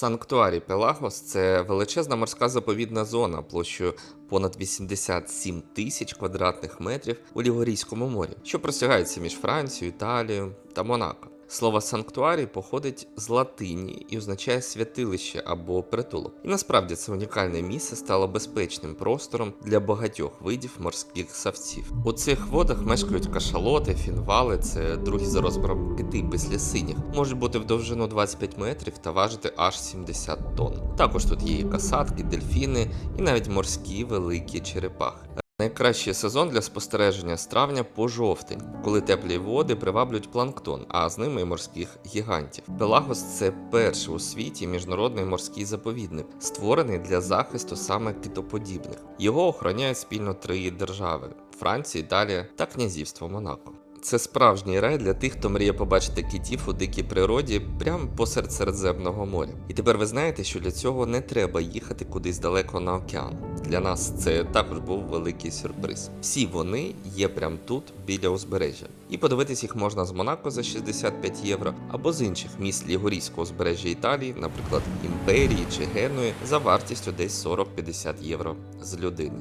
Санктуарій Пелагос це величезна морська заповідна зона площею понад 87 тисяч квадратних метрів у Лігорійському морі, що простягається між Францією, Італією та Монако. Слово санктуарій походить з латині і означає святилище або притулок. І насправді це унікальне місце стало безпечним простором для багатьох видів морських савців. У цих водах мешкають кашалоти, фінвали, це другі за розміром кити післясиніх, можуть бути в довжину 25 метрів та важити аж 70 тонн. Також тут є і касатки, дельфіни і навіть морські великі черепахи. Найкращий сезон для спостереження з травня по жовтень, коли теплі води приваблюють планктон, а з ними і морських гігантів. Пелагос це перший у світі міжнародний морський заповідник, створений для захисту саме китоподібних. Його охороняють спільно три держави: Франція, Італія та князівство Монако. Це справжній рай для тих, хто мріє побачити китів у дикій природі прямо посеред Середземного моря. І тепер ви знаєте, що для цього не треба їхати кудись далеко на океан. Для нас це також був великий сюрприз. Всі вони є прямо тут, біля узбережжя. І подивитись їх можна з Монако за 65 євро або з інших міст Лігорійського узбережжя Італії, наприклад, Імперії чи Генуї, за вартістю десь 40-50 євро з людини.